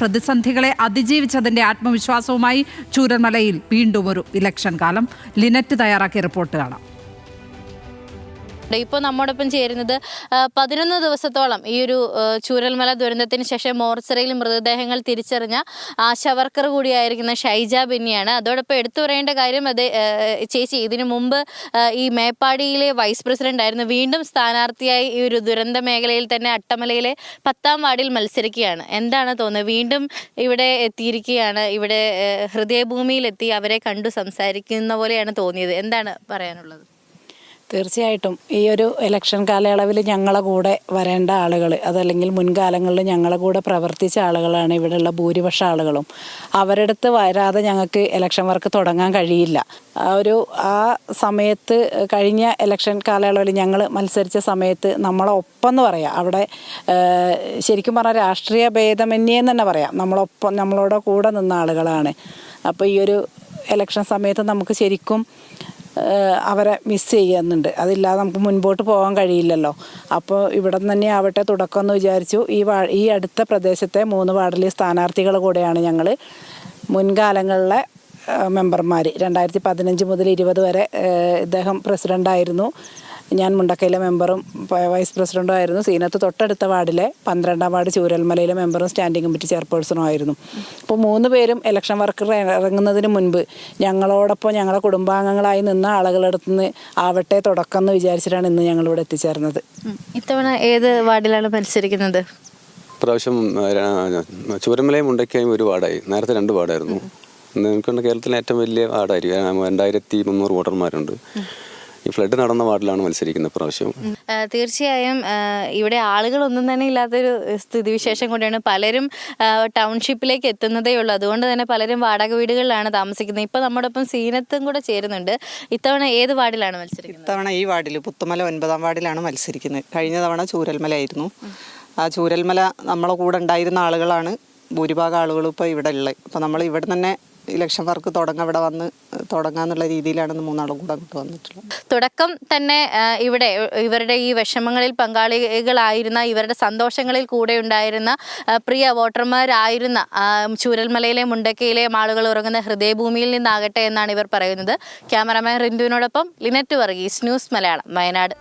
പ്രതിസന്ധികളെ അതിജീവിച്ചതിന്റെ ആത്മവിശ്വാസവുമായി ചൂരന്മലയിൽ വീണ്ടും ഒരു ഇലക്ഷൻ കാലം. ലിനറ്റ് തയ്യാറാക്കിയ റിപ്പോർട്ട് കാണാം. ഇപ്പോൾ നമ്മോടൊപ്പം ചേരുന്നത് പതിനൊന്ന് ദിവസത്തോളം ഈ ഒരു ചൂരൽമല ദുരന്തത്തിന് ശേഷം മോർച്ചറിയിൽ മൃതദേഹങ്ങൾ തിരിച്ചറിഞ്ഞ ആശാവർക്കർ കൂടിയായിരിക്കുന്ന ഷൈജ ബെന്നിയാണ്. അതോടൊപ്പം എടുത്തു പറയേണ്ട കാര്യം അത് ചേച്ചി ഇതിനു മുമ്പ് ഈ മേപ്പാടിയിലെ വൈസ് പ്രസിഡന്റ് ആയിരുന്നു. വീണ്ടും സ്ഥാനാർത്ഥിയായി ഈ ഒരു ദുരന്ത മേഖലയിൽ തന്നെ അട്ടമലയിലെ പത്താം വാർഡിൽ മത്സരിക്കുകയാണ്. എന്താണ് തോന്നുന്നത്? വീണ്ടും ഇവിടെ എത്തിയിരിക്കുകയാണ്. ഇവിടെ ഹൃദയഭൂമിയിലെത്തി അവരെ കണ്ടു സംസാരിക്കുന്ന പോലെയാണ് തോന്നിയത്. എന്താണ് പറയാനുള്ളത്? തീർച്ചയായിട്ടും ഈ ഒരു ഇലക്ഷൻ കാലയളവിൽ ഞങ്ങളെ കൂടെ വരേണ്ട ആളുകൾ അതല്ലെങ്കിൽ മുൻകാലങ്ങളിൽ ഞങ്ങളെ കൂടെ പ്രവർത്തിച്ച ആളുകളാണ് ഇവിടെയുള്ള ഭൂരിപക്ഷ ആളുകളും. അവരുടെ അടുത്ത് വരാതെ ഞങ്ങൾക്ക് ഇലക്ഷൻ വർക്ക് തുടങ്ങാൻ കഴിയില്ല. ആ ഒരു ആ സമയത്ത് കഴിഞ്ഞ ഇലക്ഷൻ കാലയളവിൽ ഞങ്ങൾ മത്സരിച്ച സമയത്ത് നമ്മളെ ഒപ്പം എന്ന് പറയാം. അവിടെ ശരിക്കും പറഞ്ഞാൽ രാഷ്ട്രീയ ഭേദമന്യേ എന്ന് തന്നെ പറയാം. നമ്മളൊപ്പം നമ്മളോട് കൂടെ നിന്ന ആളുകളാണ്. അപ്പോൾ ഈ ഒരു ഇലക്ഷൻ സമയത്ത് നമുക്ക് ശരിക്കും അവരെ മിസ് ചെയ്യുന്നുണ്ട്. അതില്ലാതെ നമുക്ക് മുൻപോട്ട് പോകാൻ കഴിയില്ലല്ലോ. അപ്പോൾ ഇവിടെ തന്നെ ആവട്ടെ തുടക്കം എന്ന് വിചാരിച്ചു. ഈ വാ ഈ അടുത്ത പ്രദേശത്തെ മൂന്ന് വാർഡിലെ സ്ഥാനാർത്ഥികൾ കൂടെയാണ് ഞങ്ങൾ മുൻകാലങ്ങളിലെ മെമ്പർമാർ രണ്ടായിരത്തി പതിനഞ്ച് മുതൽ ഇരുപത് വരെ ഇദ്ദേഹം പ്രസിഡന്റായിരുന്നു ഞാൻ മുണ്ടക്കയിലെ മെമ്പറും വൈസ് പ്രസിഡന്റും ആയിരുന്നു. സീനത്ത് തൊട്ടടുത്ത വാർഡിലെ പന്ത്രണ്ടാം വാർഡ് ചൂരൽമലയിലെ മെമ്പറും സ്റ്റാൻഡിംഗ് കമ്മിറ്റി ചെയർപേഴ്സണും ആയിരുന്നു. അപ്പോൾ മൂന്ന് പേരും ഇലക്ഷൻ വർക്കർ ഇറങ്ങുന്നതിന് മുൻപ് ഞങ്ങളോടൊപ്പം ഞങ്ങളുടെ കുടുംബാംഗങ്ങളായി നിന്ന ആളുകളടുത്ത് നിന്ന് ആവട്ടെ തുടക്കം എന്ന് വിചാരിച്ചിട്ടാണ് ഇന്ന് ഞങ്ങളിവിടെ എത്തിച്ചേർന്നത്. ഇത്തവണ ഏത് വാർഡിലാണ് മത്സരിക്കുന്നത്? പ്രാവശ്യം ചൂരമലയും മുണ്ടയ്ക്കായും ഒരു വാർഡായി. നേരത്തെ രണ്ട് വാർഡായിരുന്നു. എനിക്കൊണ്ട് കേരളത്തിലെ ഏറ്റവും വലിയ വാർഡായിരിക്കും. രണ്ടായിരത്തി മുന്നൂറ് വോട്ടർമാരുണ്ട്. ഈ ഫ്ലഡ് നടന്ന വാർഡിലാണ് മത്സരിക്കുന്നത് പ്രാവശ്യം തീർച്ചയായും ഇവിടെ ഇവിടെ ആളുകളൊന്നും തന്നെ ഇല്ലാത്തൊരു സ്ഥിതിവിശേഷം കൂടിയാണ് പലരും ടൗൺഷിപ്പിലേക്ക് എത്തുന്നതേ ഉള്ളൂ. അതുകൊണ്ട് തന്നെ പലരും വാടക വീടുകളിലാണ് താമസിക്കുന്നത്. ഇപ്പൊ നമ്മുടെ ഒപ്പം സീനത്തും കൂടെ ചേരുന്നുണ്ട്. ഇത്തവണ ഏത് വാർഡിലാണ് മത്സരിക്കുന്നത്? ഇത്തവണ ഈ വാർഡിൽ പുത്തുമല ഒൻപതാം വാർഡിലാണ് മത്സരിക്കുന്നത്. കഴിഞ്ഞ തവണ ചൂരൽമലയായിരുന്നു. ആ ചൂരൽമല നമ്മളെ കൂടെ ഉണ്ടായിരുന്ന ആളുകളാണ് ഭൂരിഭാഗം ആളുകളും ഇപ്പോൾ ഇവിടെ ഉള്ളത്. അപ്പോൾ നമ്മൾ ഇവിടെ തന്നെ ഇലക്ഷൻ വർക്ക് തുടങ്ങാം ഇവിടെ വന്ന് തുടങ്ങാന്നുള്ള രീതിയിലാണ് മൂന്നാളും കൂടെ അങ്ങോട്ട് വന്നിട്ടുള്ളത്. തുടക്കം തന്നെ ഇവിടെ ഇവരുടെ ഈ വിഷമങ്ങളിൽ പങ്കാളികളായിരുന്ന ഇവരുടെ സന്തോഷങ്ങളിൽ കൂടെ ഉണ്ടായിരുന്ന പ്രിയ വോട്ടർമാരായിരുന്ന ചൂരൽമലയിലെ മുണ്ടക്കയിലെയും ആളുകൾ ഉറങ്ങുന്ന ഹൃദയഭൂമിയിൽ നിന്നാകട്ടെ എന്നാണ് ഇവർ പറയുന്നത്. ക്യാമറാമാൻ റിന്ദുവിനോടൊപ്പം ലിനറ്റ് വർഗീസ് ന്യൂസ് മലയാളം വയനാട്.